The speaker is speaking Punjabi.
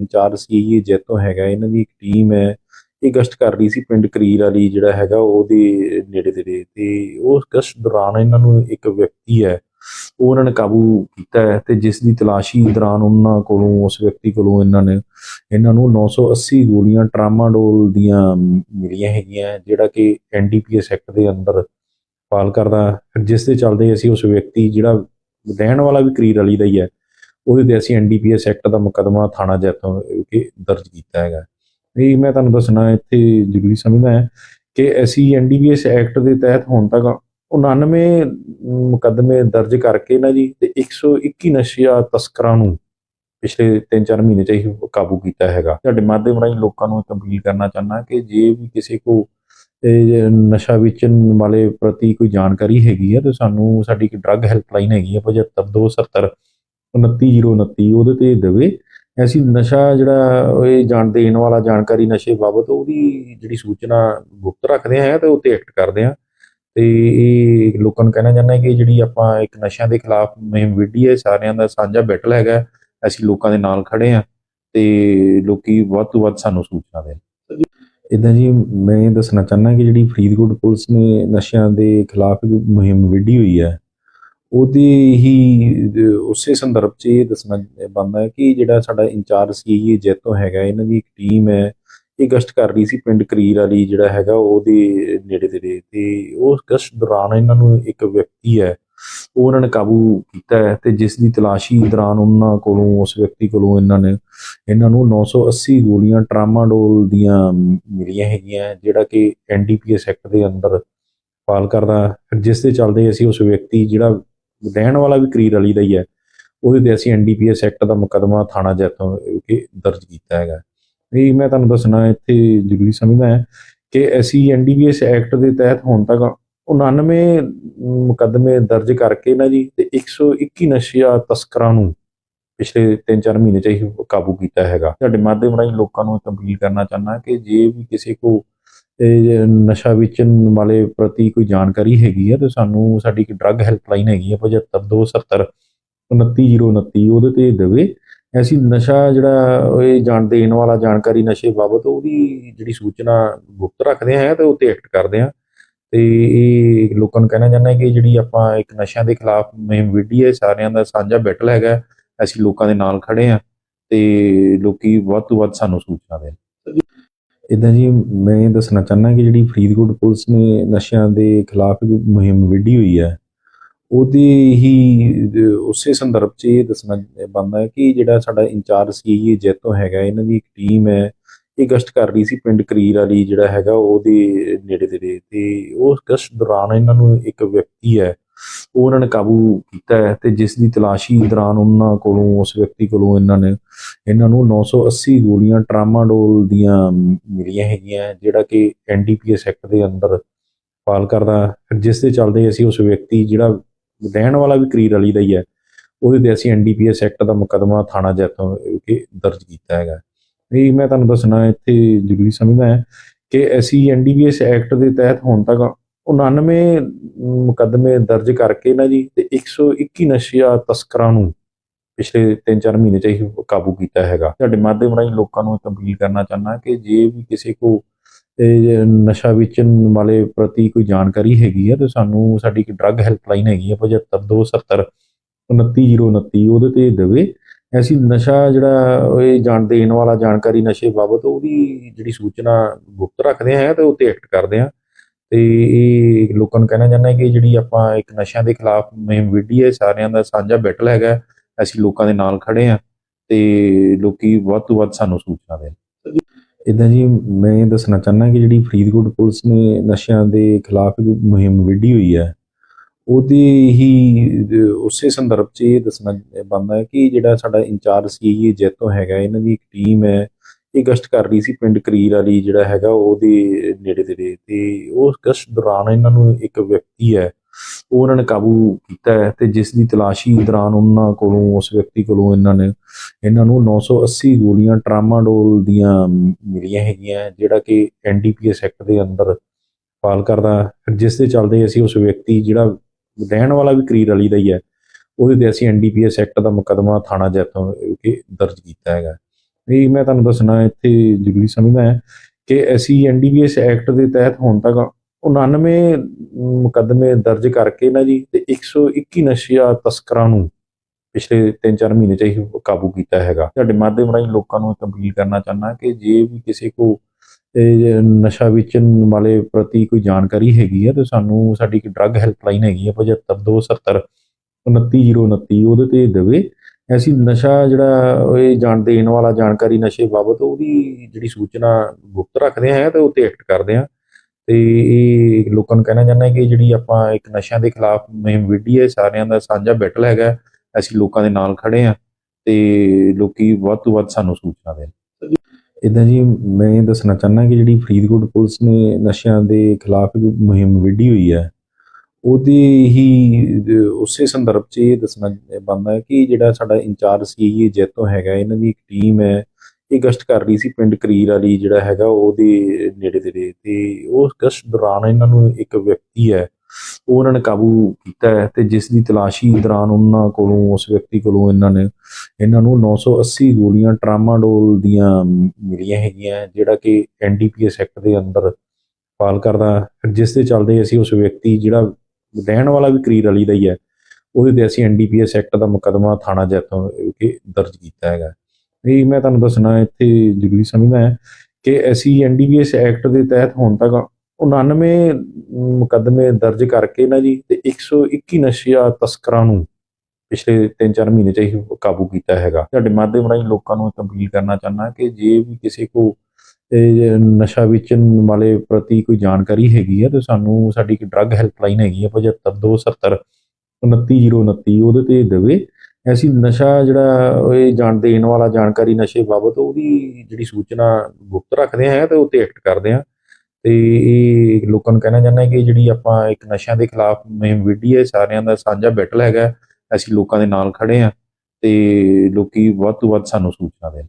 ਇੰਚਾਰਜ ਸੀਏ ਜੈਤੋ ਹੈਗਾ, ਇਹਨਾਂ ਦੀ ਇੱਕ ਟੀਮ ਹੈ। ਇਹ ਗਸ਼ਤ ਕਰ ਰਹੀ ਸੀ ਪਿੰਡ ਕਰੀਰ ਵਾਲੀ, ਜਿਹੜਾ ਹੈਗਾ, ਉਹਦੇ ਨੇੜੇ ਤੇੜੇ। ਤੇ ਉਸ ਗਸ਼ਤ ਦੌਰਾਨ ਇਹਨਾਂ ਨੂੰ ਇੱਕ ਵਿਅਕਤੀ ਹੈ, ਉਹ ਉਹਨਾਂ ਨੇ ਕਾਬੂ ਕੀਤਾ ਹੈ ਤੇ ਜਿਸ ਦੀ ਤਲਾਸ਼ੀ ਦੌਰਾਨ ਉਹਨਾਂ ਕੋਲੋਂ, ਉਸ ਵਿਅਕਤੀ ਕੋਲੋਂ ਇਹਨਾਂ ਨੇ, ਇਹਨਾਂ ਨੂੰ 980 ਗੋਲੀਆਂ ਟਰਾਮਾਡੋਲ ਦੀਆਂ ਮਿਲੀਆਂ ਹੈਗੀਆਂ, ਜਿਹੜਾ ਕਿ ਐਨਡੀਪੀਐਸ ਐਕਟ ਦੇ ਅੰਦਰ ਪਾਲ ਕਰਦਾ ਫਿਰ ਜਿਸ ਦੇ ਚੱਲਦੇ ਅਸੀਂ ਉਸ ਵਿਅਕਤੀ, ਜਿਹੜਾ ਰਹਿਣ ਵਾਲਾ ਵੀ ਕਰੀਰ ਵਾਲੀ ਦਾ ਹੀ ਹੈ ਉਹਦੇ ਤੇ ਅਸੀਂ ਐਨਡੀਪੀਐਸ ਐਕਟ ਦਾ ਮੁਕੱਦਮਾ ਥਾਣਾ ਜੈਤੋਂ ਕਿ ਦਰਜ ਕੀਤਾ ਹੈਗਾ। ਇਹ ਮੈਂ ਤੁਹਾਨੂੰ ਦੱਸਣਾ ਇੱਥੇ ਜ਼ਰੂਰੀ ਸਮਝਦਾ ਹੈ ਕਿ ਅਸੀਂ ਐਨਡੀਪੀਐਸ ਐਕਟ ਦੇ ਤਹਿਤ ਹੁਣ ਤੱਕ 99 ਮੁਕੱਦਮੇ ਦਰਜ ਕਰਕੇ ਨਾ ਜੀ ਤੇ 121 ਨਸ਼ਾ ਤਸਕਰਾਂ ਨੂੰ ਪਿਛਲੇ 3-4 ਮਹੀਨੇ ਚ ਹੀ ਕਾਬੂ ਕੀਤਾ ਹੈਗਾ। ਤੁਹਾਡੇ ਮਾਧਿਅਮ ਰਾਹੀਂ ਲੋਕਾਂ ਨੂੰ ਇੱਕ ਅਪੀਲ ਕਰਨਾ ਚਾਹੁੰਦਾ ਕਿ ਜੇ ਵੀ ਕਿਸੇ ਕੋ ਨਸ਼ਾ ਵੇਚਣ ਵਾਲੇ ਪ੍ਰਤੀ ਕੋਈ ਜਾਣਕਾਰੀ ਹੈਗੀ ਹੈ ਤਾਂ ਸਾਨੂੰ ਸਾਡੀ ਇੱਕ ਡਰੱਗ ਹੈਲਪਲਾਈਨ ਹੈਗੀ ਹੈ 75270 29029 ਉਹਦੇ ਤੇ ਦੇਵੇ। ਅਸੀਂ ਨਸ਼ਾ ਜਿਹੜਾ ਇਹ ਜਾਣ ਦੇਣ ਵਾਲਾ ਜਾਣਕਾਰੀ ਨਸ਼ੇ ਬਾਬਤ, ਉਹਦੀ ਜਿਹੜੀ ਸੂਚਨਾ ਗੁਪਤ ਰੱਖਦੇ ਆ ਤੇ ਉਹ ਤੇ ਐਕਟ ਕਰਦੇ ਆ ਤੇ ਇਹ ਲੋਕਾਂ ਨੂੰ ਕਹਿਣਾ ਚਾਹੁੰਦਾ ਕਿ ਜਿਹੜੀ ਆਪਾਂ ਇੱਕ ਨਸ਼ਿਆਂ ਦੇ ਖਿਲਾਫ ਮੁਹਿੰਮ ਵਿੱਢੀ ਹੈ, ਸਾਰਿਆਂ ਦਾ ਸਾਂਝਾ ਬੈਟਲ ਹੈਗਾ। ਅਸੀਂ ਲੋਕਾਂ ਦੇ ਨਾਲ ਖੜੇ ਆ ਤੇ ਲੋਕੀ ਵੱਧ ਤੋਂ ਵੱਧ ਸਾਨੂੰ ਸੂਚਨਾ ਦੇਣ। ਇਦਾਂ ਜੀ, ਮੈਂ ਇਹ ਦੱਸਣਾ ਚਾਹੁੰਦਾ ਕਿ ਜਿਹੜੀ ਫਰੀਦਕੋਟ ਪੁਲਿਸ ਨੇ ਨਸ਼ਿਆਂ ਦੇ ਖਿਲਾਫ ਮੁਹਿੰਮ ਵਿੱਢੀ ਹੋਈ ਹੈ ਉਹਦੇ ਹੀ ਉਸੇ ਸੰਦਰਭ 'ਚ ਇਹ ਦੱਸਣਾ ਬਣਦਾ ਹੈ ਕਿ ਜਿਹੜਾ ਸਾਡਾ ਇੰਚਾਰਜ ਸੀ ਸੀਏ ਜੈਤੋ ਹੈਗਾ, ਇਹਨਾਂ ਦੀ ਇੱਕ ਟੀਮ ਹੈ। ਇਹ ਗਸ਼ਤ ਕਰ ਰਹੀ ਸੀ ਪਿੰਡ ਕਰੀਰ ਵਾਲੀ ਜਿਹੜਾ ਹੈਗਾ, ਉਹਦੇ ਨੇੜੇ ਤੇੜੇ। ਤੇ ਉਸ ਗਸ਼ਤ ਦੌਰਾਨ ਇਹਨਾਂ ਨੂੰ ਇੱਕ ਵਿਅਕਤੀ ਹੈ, ਉਹ ਉਹਨਾਂ ਨੇ ਕਾਬੂ ਕੀਤਾ ਹੈ ਤੇ ਜਿਸ ਦੀ ਤਲਾਸ਼ੀ ਦੌਰਾਨ ਉਹਨਾਂ ਕੋਲੋਂ, ਉਸ ਵਿਅਕਤੀ ਕੋਲੋਂ ਇਹਨਾਂ ਨੇ, ਇਹਨਾਂ ਨੂੰ 980 ਗੋਲੀਆਂ ਟਰਾਮਾਡੋਲ ਦੀਆਂ ਮਿਲੀਆਂ ਹੈਗੀਆਂ, ਜਿਹੜਾ ਕਿ ਐਨਡੀਪੀਐਸ ਐਕਟ ਦੇ ਅੰਦਰ ਪਾਲ ਕਰਦਾ ਫਿਰ ਜਿਸ ਦੇ ਚੱਲਦੇ ਅਸੀਂ ਉਸ ਵਿਅਕਤੀ ਜਿਹੜਾ ਰਹਿਣ ਵਾਲਾ ਵੀ ਕਰੀਰ ਵਾਲੀ ਦਾ ਹੀ ਹੈ। ਉਹਦੇ ਤੇ ਅਸੀਂ ਐਨਡੀਪੀਐਸ ਐਕਟ ਦਾ ਮੁਕੱਦਮਾ ਥਾਣਾ ਜੈਤੋਂ ਕਿ ਦਰਜ ਕੀਤਾ ਹੈਗਾ। ਇਹ ਮੈਂ ਤੁਹਾਨੂੰ ਦੱਸਣਾ, ਇੱਥੇ ਜ਼ਰੂਰੀ ਸਮਝਦਾ ਹੈ ਕਿ ਅਸੀਂ ਐਨਡੀਪੀਐਸ ਐਕਟ ਦੇ ਤਹਿਤ ਹੁਣ ਤੱਕ 99 ਮੁਕੱਦਮੇ ਦਰਜ ਕਰਕੇ ਨਾ ਜੀ ਤੇ 121 ਨਸ਼ਾ ਤਸਕਰਾਂ ਨੂੰ ਪਿਛਲੇ 3-4 ਮਹੀਨੇ ਚ ਹੀ ਕਾਬੂ ਕੀਤਾ ਹੈਗਾ। ਤੁਹਾਡੇ ਮਾਧਿਅਮ ਰਾਹੀਂ ਲੋਕਾਂ ਨੂੰ ਇੱਕ ਅਪੀਲ ਕਰਨਾ ਚਾਹੁੰਦਾ ਕਿ ਜੇ ਵੀ ਕਿਸੇ ਕੋ ਇਹ ਨਸ਼ਾ ਵੇਚਣ ਵਾਲੇ ਪ੍ਰਤੀ ਕੋਈ ਜਾਣਕਾਰੀ ਹੈਗੀ ਹੈ ਤਾਂ ਸਾਨੂੰ ਸਾਡੀ ਇੱਕ ਡਰੱਗ ਹੈਲਪਲਾਈਨ ਹੈਗੀ ਹੈ 75270 29029 ਉਹਦੇ ਤੇ ਦੇਵੇ। ਅਸੀਂ ਨਸ਼ਾ ਜਿਹੜਾ ਇਹ ਜਾਣ ਦੇਣ ਵਾਲਾ ਜਾਣਕਾਰੀ ਨਸ਼ੇ ਬਾਬਤ ਉਹਦੀ ਜਿਹੜੀ ਸੂਚਨਾ ਗੁਪਤ ਰੱਖਦੇ ਆ ਤੇ ਉਹ ਤੇ ਐਕਟ ਕਰਦੇ ਆ ਤੇ ਇਹ ਲੋਕਾਂ ਨੂੰ ਕਹਿਣਾ ਚਾਹੁੰਦਾ ਕਿ ਜਿਹੜੀ ਆਪਾਂ ਇੱਕ ਨਸ਼ਿਆਂ ਦੇ ਖਿਲਾਫ ਮੁਹਿੰਮ ਵਿੱਢੀ ਹੈ ਸਾਰਿਆਂ ਦਾ ਸਾਂਝਾ ਬੈਟਲ ਹੈਗਾ, ਅਸੀਂ ਲੋਕਾਂ ਦੇ ਨਾਲ ਖੜੇ ਆ ਤੇ ਲੋਕੀ ਵੱਧ ਤੋਂ ਵੱਧ ਸਾਨੂੰ ਸੂਚਨਾ ਦੇਣ। ਇਦਾਂ ਜੀ ਮੈਂ ਇਹ ਦੱਸਣਾ ਚਾਹੁੰਦਾ ਕਿ ਜਿਹੜੀ ਫਰੀਦਕੋਟ ਪੁਲਿਸ ਨੇ ਨਸ਼ਿਆਂ ਦੇ ਖਿਲਾਫ ਮੁਹਿੰਮ ਵਿੱਢੀ ਹੋਈ ਹੈ, ਉਹਦੇ ਹੀ ਉਸੇ ਸੰਦਰਭ 'ਚ ਇਹ ਦੱਸਣਾ ਬਣਦਾ ਹੈ ਕਿ ਜਿਹੜਾ ਸਾਡਾ ਇੰਚਾਰਜ ਸੀ ਸੀਏ ਜੈਤੋ ਹੈਗਾ, ਇਹਨਾਂ ਦੀ ਇੱਕ ਟੀਮ ਹੈ, ਇਹ ਗਸ਼ਤ ਕਰ ਰਹੀ ਸੀ ਪਿੰਡ ਕਰੀਰ ਵਾਲੀ ਜਿਹੜਾ ਹੈਗਾ, ਉਹਦੇ ਨੇੜੇ ਤੇੜੇ, ਤੇ ਉਸ ਗਸ਼ਤ ਦੌਰਾਨ ਇਹਨਾਂ ਨੂੰ ਇੱਕ ਵਿਅਕਤੀ ਹੈ ਉਹ ਉਹਨਾਂ ਨੇ ਕਾਬੂ ਕੀਤਾ ਹੈ ਤੇ ਜਿਸ ਦੀ ਤਲਾਸ਼ੀ ਦੌਰਾਨ ਉਹਨਾਂ ਕੋਲੋਂ, ਉਸ ਵਿਅਕਤੀ ਕੋਲੋਂ ਇਹਨਾਂ ਨੇ, ਇਹਨਾਂ ਨੂੰ 980 ਗੋਲੀਆਂ ਟਰਾਮਾਡੋਲ ਦੀਆਂ ਮਿਲੀਆਂ ਹੈਗੀਆਂ, ਜਿਹੜਾ ਕਿ ਐਨਡੀਪੀਐਸ ਐਕਟ ਦੇ ਅੰਦਰ ਫਾਲ ਕਰਦਾ ਜਿਸ ਦੇ ਚੱਲਦੇ ਅਸੀਂ ਉਸ ਵਿਅਕਤੀ, ਜਿਹੜਾ ਰਹਿਣ ਵਾਲਾ ਵੀ ਕਰੀਰ ਅਲੀ ਦਾ ਹੀ ਹੈ, ਉਹਦੇ ਤੇ ਅਸੀਂ ਐਨਡੀਪੀਐਸ ਐਕਟ ਦਾ ਮੁਕੱਦਮਾ ਥਾਣਾ ਜੈਤੋਂ ਕਿ ਦਰਜ ਕੀਤਾ ਹੈਗਾ। ਇਹ ਮੈਂ ਤੁਹਾਨੂੰ ਦੱਸਣਾ ਇੱਥੇ ਜ਼ਰੂਰੀ ਸਮਝਦਾ ਹੈ ਕਿ ਅਸੀਂ ਐਨਡੀਪੀਐਸ ਐਕਟ ਦੇ ਤਹਿਤ ਹੁਣ ਤੱਕ 99 ਮੁਕੱਦਮੇ ਦਰਜ ਕਰਕੇ ਨਾ ਜੀ ਤੇ 121 ਨਸ਼ਾ ਤਸਕਰਾਂ ਨੂੰ ਪਿਛਲੇ 3-4 ਮਹੀਨੇ ਚ ਹੀ ਕਾਬੂ ਕੀਤਾ ਹੈਗਾ। ਤੁਹਾਡੇ ਮਾਧਿਅਮ ਰਾਹੀਂ ਲੋਕਾਂ ਨੂੰ ਇੱਕ ਅਪੀਲ ਕਰਨਾ ਚਾਹੁੰਦਾ ਕਿ ਜੇ ਵੀ ਕਿਸੇ ਕੋ ਨਸ਼ਾ ਵੇਚਣ ਵਾਲੇ ਪ੍ਰਤੀ ਕੋਈ ਜਾਣਕਾਰੀ ਹੈਗੀ ਹੈ ਤਾਂ ਸਾਨੂੰ ਸਾਡੀ ਇੱਕ ਡਰੱਗ ਹੈਲਪਲਾਈਨ ਹੈਗੀ ਹੈ 75270 29029 ਉਹਦੇ ਤੇ ਦੇਵੇ। ਅਸੀਂ ਨਸ਼ਾ ਜਿਹੜਾ ਇਹ ਜਾਣ ਦੇਣ ਵਾਲਾ ਜਾਣਕਾਰੀ ਨਸ਼ੇ ਬਾਬਤ ਉਹਦੀ ਜਿਹੜੀ ਸੂਚਨਾ ਗੁਪਤ ਰੱਖਦੇ ਆ ਤੇ ਉਹ ਤੇ ਐਕਟ ਕਰਦੇ ਆ ਤੇ ਇਹ ਲੋਕਾਂ ਨੂੰ ਕਹਿਣਾ ਚਾਹੁੰਦਾ ਕਿ ਜਿਹੜੀ ਆਪਾਂ ਇੱਕ ਨਸ਼ਿਆਂ ਦੇ ਖਿਲਾਫ ਮੁਹਿੰਮ ਵਿੱਢੀ ਹੈ, ਸਾਰਿਆਂ ਦਾ ਸਾਂਝਾ ਬੈਟਲ ਹੈਗਾ, ਅਸੀਂ ਲੋਕਾਂ ਦੇ ਨਾਲ ਖੜੇ ਆ ਤੇ ਲੋਕੀ ਵੱਧ ਤੋਂ ਵੱਧ ਸਾਨੂੰ ਸੂਚਨਾ ਦੇਣ। ਇਦਾਂ ਜੀ, ਮੈਂ ਇਹ ਦੱਸਣਾ ਚਾਹੁੰਦਾ ਕਿ ਜਿਹੜੀ ਫਰੀਦਕੋਟ ਪੁਲਿਸ ਨੇ ਨਸ਼ਿਆਂ ਦੇ ਖਿਲਾਫ ਇੱਕ ਮੁਹਿੰਮ ਵਿੱਢੀ ਹੋਈ ਹੈ, ਉਹਦੇ ਹੀ ਉਸੇ ਸੰਦਰਭ 'ਚ ਇਹ ਦੱਸਣਾ ਬਣਦਾ ਕਿ ਜਿਹੜਾ ਸਾਡਾ ਇੰਚਾਰਜ ਸੀ ਸੀਏ ਜੈਤੋ ਹੈਗਾ, ਇਹਨਾਂ ਦੀ ਇੱਕ ਟੀਮ ਹੈ ਇਹ ਗਸ਼ਤ ਕਰ ਰਹੀ ਸੀ ਪਿੰਡ ਕਰੀਰ ਵਾਲੀ ਜਿਹੜਾ ਹੈਗਾ ਉਹਦੇ ਨੇੜੇ ਤੇੜੇ ਤੇ ਉਸ ਗਸ਼ਤ ਦੌਰਾਨ ਇਹਨਾਂ ਨੂੰ ਇੱਕ ਵਿਅਕਤੀ ਹੈ, ਉਹ ਉਹਨਾਂ ਨੇ ਕਾਬੂ ਕੀਤਾ ਹੈ ਤੇ ਜਿਸ ਦੀ ਤਲਾਸ਼ੀ ਦੌਰਾਨ ਉਹਨਾਂ ਕੋਲੋਂ, ਉਸ ਵਿਅਕਤੀ ਕੋਲੋਂ ਇਹਨਾਂ ਨੇ ਇਹਨਾਂ ਨੂੰ 980 ਗੋਲੀਆਂ ਟਰਾਮਾਡੋਲ ਦੀਆਂ ਮਿਲੀਆਂ ਹੈਗੀਆਂ, ਜਿਹੜਾ ਕਿ ਐਨਡੀਪੀਐਸ ਐਕਟ ਦੇ ਅੰਦਰ ਪਾਲ ਕਰਦਾ ਫਿਰ ਜਿਸ ਦੇ ਚੱਲਦੇ ਅਸੀਂ ਉਸ ਵਿਅਕਤੀ ਜਿਹੜਾ ਰਹਿਣ ਵਾਲਾ ਵੀ ਕਰੀਰ ਵਾਲੀ ਦਾ ਹੀ ਹੈ, ਉਹਦੇ ਤੇ ਅਸੀਂ ਐਨਡੀਪੀਐਸ ਐਕਟ ਦਾ ਮੁਕੱਦਮਾ ਥਾਣਾ ਜੈਤੋਂ ਦਰਜ ਕੀਤਾ ਹੈਗਾ। ਇਹ ਮੈਂ ਤੁਹਾਨੂੰ ਦੱਸਣਾ ਇੱਥੇ ਜ਼ਰੂਰੀ ਸਮਝਦਾ ਹੈ ਕਿ ਅਸੀਂ ਐਨਡੀਪੀਐਸ ਐਕਟ ਦੇ ਤਹਿਤ ਹੁਣ ਤੱਕ 99 ਮੁਕੱਦਮੇ ਦਰਜ ਕਰਕੇ ਨਾ ਜੀ ਤੇ 121 ਨਸ਼ਾ ਤਸਕਰਾਂ ਨੂੰ ਪਿਛਲੇ 3-4 ਮਹੀਨੇ ਚ ਹੀ ਕਾਬੂ ਕੀਤਾ ਹੈਗਾ। ਤੁਹਾਡੇ ਮਾਧਿਅਮ ਰਾਹੀਂ ਲੋਕਾਂ ਨੂੰ ਇੱਕ ਅਪੀਲ ਕਰਨਾ ਚਾਹੁੰਦਾ ਕਿ ਜੇ ਵੀ ਕਿਸੇ ਕੋ ਨਸ਼ਾ ਵੇਚਣ ਵਾਲੇ ਪ੍ਰਤੀ ਕੋਈ ਜਾਣਕਾਰੀ ਹੈਗੀ ਹੈ ਤੇ ਸਾਨੂੰ ਸਾਡੀ ਇੱਕ ਡਰੱਗ ਹੈਲਪਲਾਈਨ ਹੈਗੀ ਹੈ 75270 29029 ਉਹਦੇ ਤੇ ਦੇਵੇ ਅਸੀਂ ਨਸ਼ਾ ਜਿਹੜਾ ਇਹ ਜਾਣ ਦੇਣ ਵਾਲਾ ਜਾਣਕਾਰੀ ਨਸ਼ੇ ਬਾਬਤ ਉਹਦੀ ਜਿਹੜੀ ਸੂਚਨਾ ਗੁਪਤ ਰੱਖਦੇ ਹਾਂ ਤੇ ਉੱਤੇ ਐਕਟ ਕਰਦੇ ਹਾਂ। ਤੇ ਇਹ ਲੋਕਾਂ ਨੂੰ ਕਹਿਣਾ ਚਾਹੁੰਦਾ ਕਿ ਜਿਹੜੀ ਆਪਾਂ ਇੱਕ ਨਸ਼ਿਆਂ ਦੇ ਖਿਲਾਫ ਮੁਹਿੰਮ ਵਿੱਢੀ ਹੈ, ਸਾਰਿਆਂ ਦਾ ਸਾਂਝਾ ਬੈਟਲ ਹੈਗਾ, ਅਸੀਂ ਲੋਕਾਂ ਦੇ ਨਾਲ ਖੜੇ ਹਾਂ ਤੇ ਲੋਕੀ ਵੱਧ ਤੋਂ ਵੱਧ ਸਾਨੂੰ ਸੂਚਨਾ ਦੇਣ। ਇਦਾਂ ਜੀ ਮੈਂ ਇਹ ਦੱਸਣਾ ਚਾਹੁੰਦਾ ਕਿ ਜਿਹੜੀ ਫਰੀਦਕੋਟ ਪੁਲਿਸ ਨੇ ਨਸ਼ਿਆਂ ਦੇ ਖਿਲਾਫ ਮੁਹਿੰਮ ਵਿੱਢੀ ਹੋਈ ਹੈ ਉਹਦੇ ਹੀ ਉਸੇ ਸੰਦਰਭ 'ਚ ਇਹ ਦੱਸਣਾ ਬਣਦਾ ਹੈ ਕਿ ਜਿਹੜਾ ਸਾਡਾ ਇੰਚਾਰਜ ਸੀ ਜੈਤੋ ਹੈਗਾ, ਇਹਨਾਂ ਦੀ ਇੱਕ ਟੀਮ ਹੈ। ਇਹ ਗਸ਼ਤ ਕਰ ਰਹੀ ਸੀ ਪਿੰਡ ਕਰੀਰ ਵਾਲੀ ਜਿਹੜਾ ਹੈਗਾ, ਉਹਦੇ ਨੇੜੇ ਤੇੜੇ। ਤੇ ਉਸ ਗਸ਼ਤ ਦੌਰਾਨ ਇਹਨਾਂ ਨੂੰ ਇੱਕ ਵਿਅਕਤੀ ਹੈ, ਉਹ ਉਹਨਾਂ ਨੇ ਕਾਬੂ ਕੀਤਾ ਹੈ ਤੇ ਜਿਸ ਦੀ ਤਲਾਸ਼ੀ ਦੌਰਾਨ ਉਹਨਾਂ ਕੋਲੋਂ, ਉਸ ਵਿਅਕਤੀ ਕੋਲੋਂ ਇਹਨਾਂ ਨੇ, ਇਹਨਾਂ ਨੂੰ 980 ਗੋਲੀਆਂ ਟਰਾਮਾਡੋਲ ਦੀਆਂ ਮਿਲੀਆਂ ਹੈਗੀਆਂ, ਜਿਹੜਾ ਕਿ ਐਨਡੀਪੀਐਸ ਐਕਟ ਦੇ ਅੰਦਰ ਪਾਲ ਕਰਦਾ ਜਿਸ ਦੇ ਚੱਲਦੇ ਅਸੀਂ ਉਸ ਵਿਅਕਤੀ ਜਿਹੜਾ ਰਹਿਣ ਵਾਲਾ ਵੀ ਕਰੀਰ ਵਾਲੀ ਦਾ ਹੀ ਹੈ। ਉਹਦੇ ਤੇ ਅਸੀਂ ਐਨਡੀਪੀਐਸ ਐਕਟ ਦਾ ਮੁਕੱਦਮਾ ਥਾਣਾ ਜੈਤੋਂ ਦਰਜ ਕੀਤਾ ਹੈਗਾ। ਇਹ ਮੈਂ ਤੁਹਾਨੂੰ ਦੱਸਣਾ, ਇੱਥੇ ਜ਼ਰੂਰੀ ਸਮਝਦਾ ਹੈ ਕਿ ਅਸੀਂ ਐਨਡੀਪੀਐਸ ਐਕਟ ਦੇ ਤਹਿਤ ਹੁਣ ਤੱਕ 99 ਮੁਕੱਦਮੇ ਦਰਜ ਕਰਕੇ ਨਾ ਜੀ ਤੇ 121 ਨਸ਼ਾ ਤਸਕਰਾਂ ਨੂੰ ਪਿਛਲੇ 3-4 ਮਹੀਨੇ ਚ ਹੀ ਕਾਬੂ ਕੀਤਾ ਹੈਗਾ। ਤੁਹਾਡੇ ਮਾਧਿਅਮ ਰਾਹੀਂ ਲੋਕਾਂ ਨੂੰ ਇੱਕ ਅਪੀਲ ਕਰਨਾ ਚਾਹੁੰਦਾ ਕਿ ਜੇ ਵੀ ਕਿਸੇ ਕੋ ਇਹ ਨਸ਼ਾ ਵੇਚਣ ਵਾਲੇ ਪ੍ਰਤੀ ਕੋਈ ਜਾਣਕਾਰੀ ਹੈਗੀ ਆ ਤਾਂ ਸਾਨੂੰ ਸਾਡੀ ਇੱਕ ਡਰੱਗ ਹੈਲਪਲਾਈਨ ਹੈਗੀ ਹੈ 75270 29029 ਉਹਦੇ ਤੇ ਦੇਵੇ। ਅਸੀਂ ਨਸ਼ਾ ਜਿਹੜਾ ਇਹ ਜਾਣ ਦੇਣ ਵਾਲਾ ਜਾਣਕਾਰੀ ਨਸ਼ੇ ਬਾਬਤ ਉਹਦੀ ਜਿਹੜੀ ਸੂਚਨਾ ਗੁਪਤ ਰੱਖਦੇ ਹਾਂ ਤੇ ਉੱਤੇ ਐਕਟ ਕਰਦੇ ਹਾਂ। ਤੇ ਇਹ ਲੋਕਾਂ ਨੂੰ ਕਹਿਣਾ ਚਾਹੁੰਦਾ ਕਿ ਜਿਹੜੀ ਆਪਾਂ ਇੱਕ ਨਸ਼ਿਆਂ ਦੇ ਖਿਲਾਫ ਮੁਹਿੰਮ ਵਿੱਢੀ ਹੈ, ਸਾਰਿਆਂ ਦਾ ਸਾਂਝਾ ਬੈਟਲ ਹੈਗਾ, ਅਸੀਂ ਲੋਕਾਂ ਦੇ ਨਾਲ ਖੜੇ ਹਾਂ ਤੇ ਲੋਕੀ ਵੱਧ ਤੋਂ ਵੱਧ ਸਾਨੂੰ ਸੂਚਨਾ ਦੇਣ।